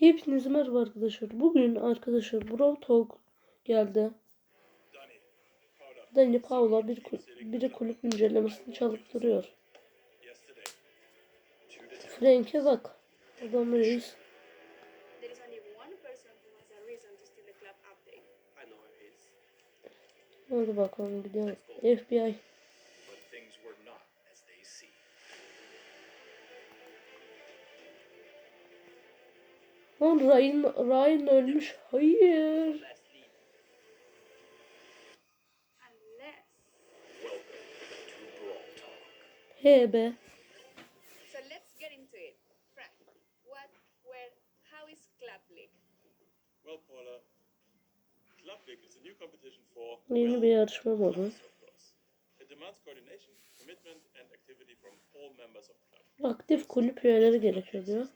Hepiniz merhaba arkadaşlar. Bugün arkadaşlar Brawl Talk geldi. Dani Paula bir biri kulüp güncellemesini çalıp duruyor. Frank'e bak. Adam reis. Hadi bakalım gidiyoruz. FBI. Lan Ryan, Ryan ölmüş. Hayır. He be. Yeni bir yarışma modu. Aktif kulüp üyeleri gerekiyor diyor.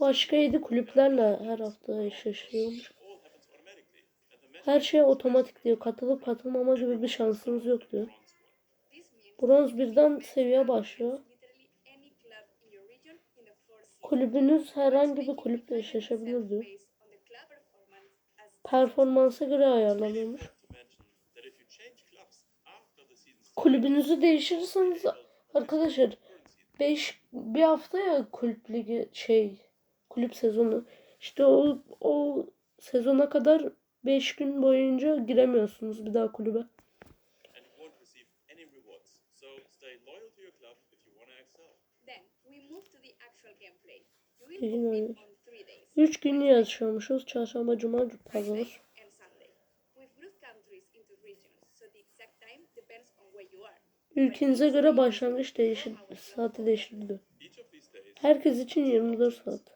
Başka yedi kulüplerle her hafta eşleşiyormuş. Her şey otomatik diyor. Katılıp katılmama gibi bir şansınız yok diyor. Bronz birden seviye başlıyor. Kulübünüz herhangi bir kulüple eşleşebilir diyor. Performansa göre ayarlanıyormuş. Kulübünüzü değiştirirseniz arkadaşlar 5 bir haftaya kulüp ligi şey kulüp sezonu. İşte o, o sezona kadar 5 gün boyunca giremiyorsunuz bir daha kulübe. Yani. Üç gün yaşıyormuşuz. Çarşamba, cuma, pazar. Ülkenize göre başlangıç değişir, saati değiştirdi. Herkes için 24 saat.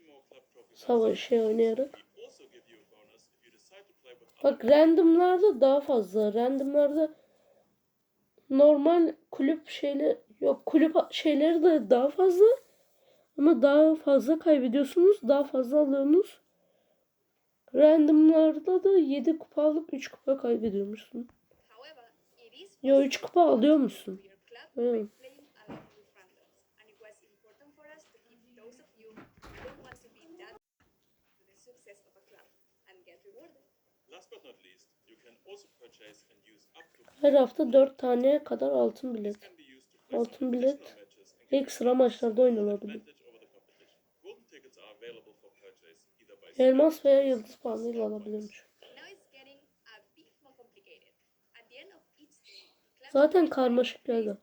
savaş şey oynayarak. Bak randomlarda daha fazla. Randomlarda normal kulüp şeyler yok kulüp şeyleri de daha fazla ama daha fazla kaybediyorsunuz. Daha fazla alıyorsunuz. Randomlarda da 7 kupa alıp 3 kupa kaybediyormuşsun. Ya 3 kupa alıyormuşsun. Evet. Her hafta 4 taneye kadar altın bilet. Altın bilet ekstra maçlarda oynanabilir. Elmas veya yıldız puanıyla alabilirmiş. Zaten karmaşık geldi.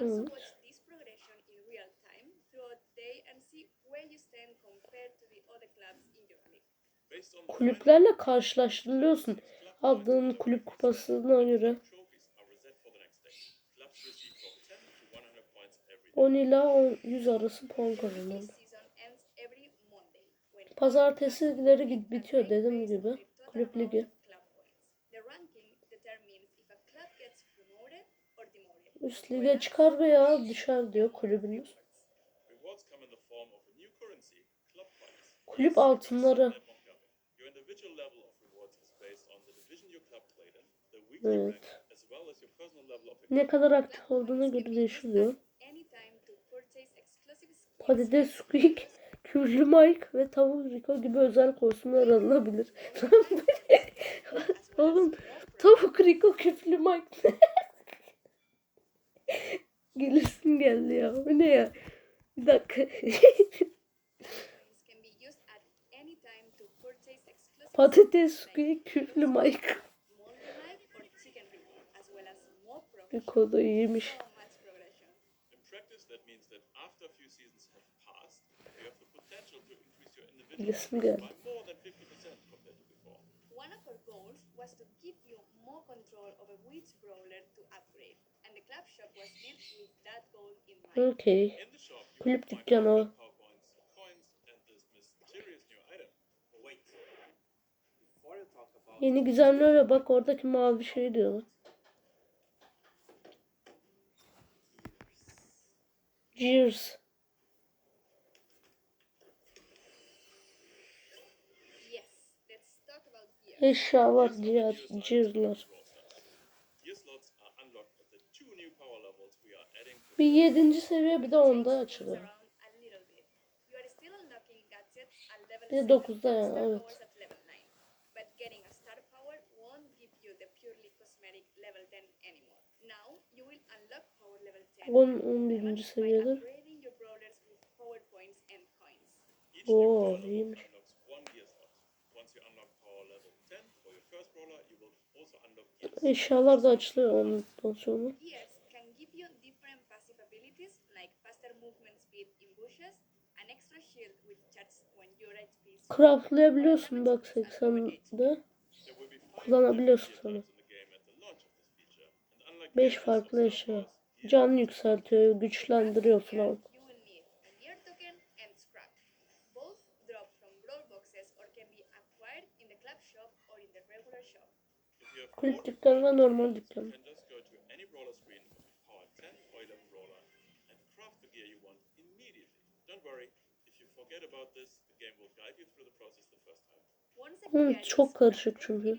Evet. kulüplerle karşılaştırılıyorsun. Aldığın kulüp kupasına göre. 10 ila 100 arası puan kazanıldı. Pazartesileri bit bitiyor dediğim gibi. Kulüp ligi. Üst lige çıkar veya düşer diyor kulübünüz. Kulüp altınları Evet. Ne kadar aktif olduğuna göre değişiyor. Patates Squeak, Küllü Mike ve Tavuk Rico gibi özel kostümler alınabilir. Oğlum Tavuk Rico Küllü Mike. Gelirsin geldi ya. Bu ne ya? Bir dakika. Patates Squeak, Küllü Mike. Eko'da iyiymiş. Bilesim geldi. Okay. Kulüp dükkanı. Yeni güzelliğe bak oradaki mavi şey diyor. Cheers. İnşallah cırlar. Bir yedinci seviye bir de onda açılıyor. Bir de dokuzda yani evet. 10 11. seviyedir. Oo, iyiymiş. Eşyalar da açılıyor ondan sonra. Craftlayabiliyorsun bak 80'de. Kullanabiliyorsun sana. 5 farklı eşya. Can yükseltiyor, güçlendiriyor falan. Kulüp dükkanı ve normal dükkanı. Evet, çok karışık çünkü.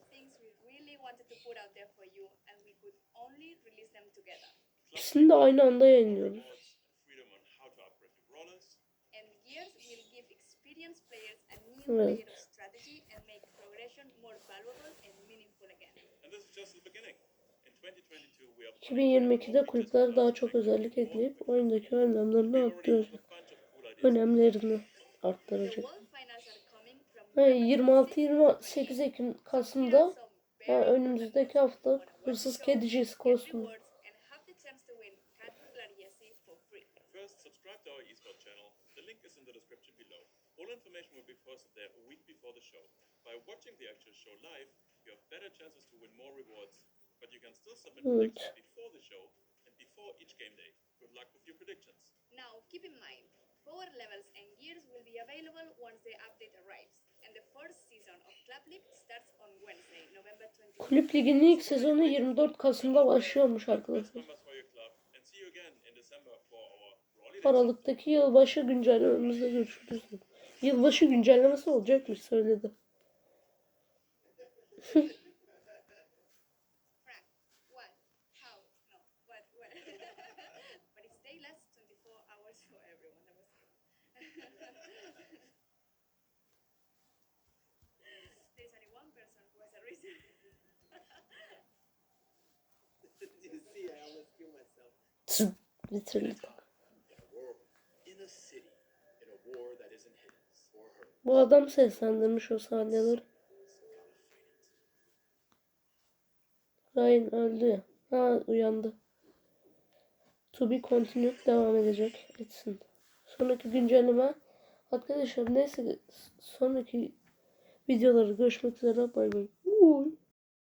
İkisini de aynı anda yayınlıyoruz. Evet. ...2022'de kulüpler daha çok özellik ekleyip oyundaki önlemlerini arttıracak. Önemlerini arttıracak. Yani 26-28 Ekim Kasım'da yani önümüzdeki hafta Hırsız Kediciz kostümü show because they're a week before the show. By watching the actual show live, you have better chances to win more rewards, but you can still submit evet. predictions before the show and before each game day. Good luck with your predictions. Now, keep in mind, power levels and gears will be available once the update arrives, and the fourth season of Club League starts on Wednesday, November 20. Kulüp Ligi'nin ilk sezonu 24 Kasım'da başlıyormuş arkadaşlar. Aralık'taki yılbaşı güncellememizde görüşürüz. Yılbaşı güncellemesi olacakmış söyledi. Bir Bu adam seslendirmiş o sahneleri. Ryan öldü. Ha uyandı. To be continued devam edecek. Etsin. Sonraki güncelleme. Arkadaşlar neyse sonraki videoları görüşmek üzere. Bay bay.